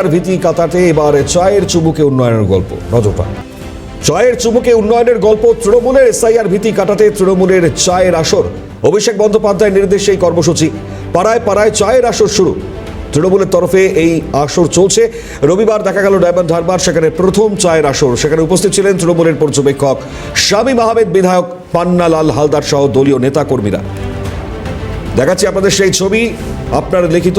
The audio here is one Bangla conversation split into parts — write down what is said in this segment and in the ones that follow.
আর ভীতি কাতাতে এবার চায়ের চুমুকে উন্নয়নের গল্প। নজরটা চায়ের চুমুকে উন্নয়নের গল্প তৃণমূলের এসআইআর ভীতি কাটাতে তৃণমূলের চায়ের আসর। অভিষেক বন্দ্যোপাধ্যায়ের নির্দেশে এই কর্মসূচি। পাড়ায় পাড়ায় চায়ের আসর শুরু। তৃণমূলের তরফে এই আসর চলছে। রবিবার দেখা গেল ডায়মন্ড হারবার, সেখানে প্রথম চায়ের আসর। সেখানে উপস্থিত ছিলেন তৃণমূলের পর্যবেক্ষক স্বামী আহমেদ বিধায়ক পান্নালাল হালদার সহ দলীয় নেতাকর্মীরা। দেখাচ্ছি আপনাদের সেই ছবি। আপনার লিখিত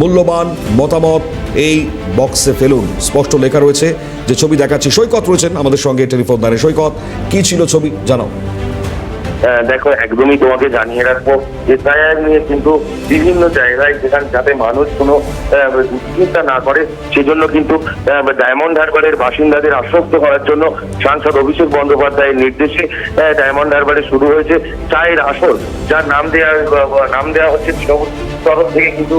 মূল্যবান মতামত এই বক্সে ফেলুন। স্পষ্ট লেখা রয়েছে যে ছবি দেখাচ্ছি। সৈকত রয়েছেন আমাদের সঙ্গে টেলিফোন দ্বারে সৈকত। কি ছিল ছবি? জানাও। দেখো, একদমই তোমাকে জানিয়ে রাখব এসআইআর নিয়ে কিন্তু বিভিন্ন জায়গায় যেখানে যাতে মানুষ কোনো দুশ্চিন্তা না করে, সেজন্য কিন্তু ডায়মন্ড হারবারের বাসিন্দাদের আশ্বস্ত করার জন্য সাংসদ অভিষেক বন্দ্যোপাধ্যায়ের নির্দেশে ডায়মন্ড হারবারে শুরু হয়েছে চায়ের আসর, যার নাম দেওয়া নাম দেওয়া হচ্ছে তরফ থেকে কিন্তু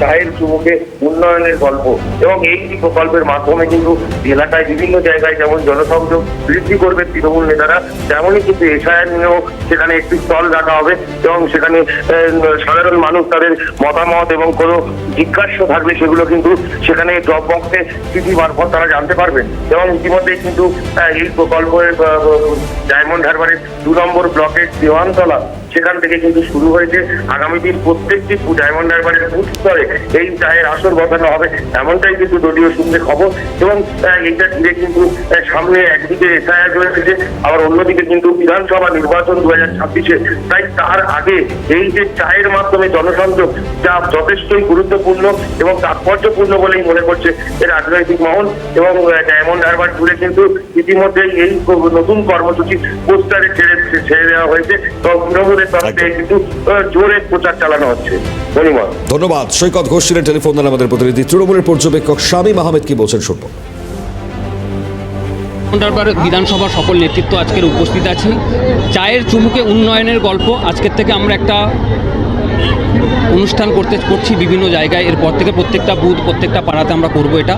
চায়ের চুমুকে উন্নয়নের গল্প। এবং এই প্রকল্পের মাধ্যমে কিন্তু এলাকায় বিভিন্ন জায়গায় যেমন জনসংযোগ বৃদ্ধি করবে তৃণমূল নেতারা, তেমনই কিন্তু এসআইআর নিয়েও সেখানে একটি স্টল রাখা হবে এবং সেখানে সাধারণ মানুষ তাদের মতামত এবং কোনো জিজ্ঞাসা থাকবে সেগুলো কিন্তু সেখানে ড্রপ বক্সে চিঠি মারফত তারা জানতে পারবে। এবং ইতিমধ্যেই কিন্তু এই প্রকল্পের ডায়মন্ড হারবারের দু নম্বর ব্লকের দেওয়ানতলা সেখান থেকে কিন্তু শুরু হয়েছে। আগামী দিন প্রত্যেকটি ডায়মন্ড হারবারের বুথ স্তরে এই চায়ের আসর বসানো হবে। এমনটাই কিন্তু দলীয় সূত্রে খবর এবং এইটা ঘিরে কিন্তু সামনে একদিকে এসআইআর রয়েছে, আবার অন্যদিকে কিন্তু বিধানসভা নির্বাচন দু হাজার ছাব্বিশে। তাই তার আগে এই যে চায়ের মাধ্যমে জনসংযোগ, যা যথেষ্টই গুরুত্বপূর্ণ এবং তাৎপর্যপূর্ণ বলেই মনে করছে এই রাজনৈতিক মহল এবং ডায়মন্ড হারবার জুড়ে কিন্তু ইতিমধ্যেই এই নতুন কর্মসূচি পোস্টারে ছেড়ে ছেড়ে দেওয়া হয়েছে। এবং তৃণমূলের তরফে কিন্তু জোরে প্রচার চালানো হচ্ছে। ধন্যবাদ। ধন্যবাদ। সৈকত ঘোষ ছিলেন টেলিফোন আমাদের প্রতিনিধি। তৃণমূলের পর্যবেক্ষক স্বামী আহমেদ কি বলছেন শুনব। ডারবার বিধানসভার সকল নেতৃত্ব আজকের উপস্থিত আছে চায়ের চুমুকে উন্নয়নের গল্প আজকের থেকে আমরা একটা অনুষ্ঠান করতে করছি বিভিন্ন জায়গায়। এরপর থেকে প্রত্যেকটা বুথ প্রত্যেকটা পাড়াতে আমরা করব এটা।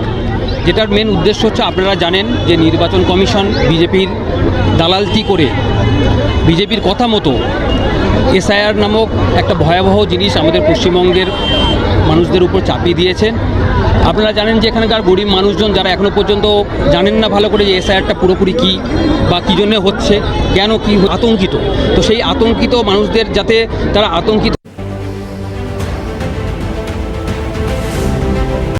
যেটার মেন উদ্দেশ্য হচ্ছে আপনারা জানেন যে নির্বাচন কমিশন বিজেপির দালালতি করে? বিজেপির কথা মতো এসআইআর নামক একটা ভয়াবহ জিনিস আমাদের পশ্চিমবঙ্গের মানুষদের উপর চাপিয়ে দিয়েছেন। আপনারা জানেন যে এখানকার গরিব মানুষজন যারা এখনও পর্যন্ত জানেন না ভালো করে যে এসআইআরটা পুরোপুরি কী বা কী জন্যে হচ্ছে, কেন কী আতঙ্কিত। তো সেই আতঙ্কিত মানুষদের যাতে, তারা আতঙ্কিত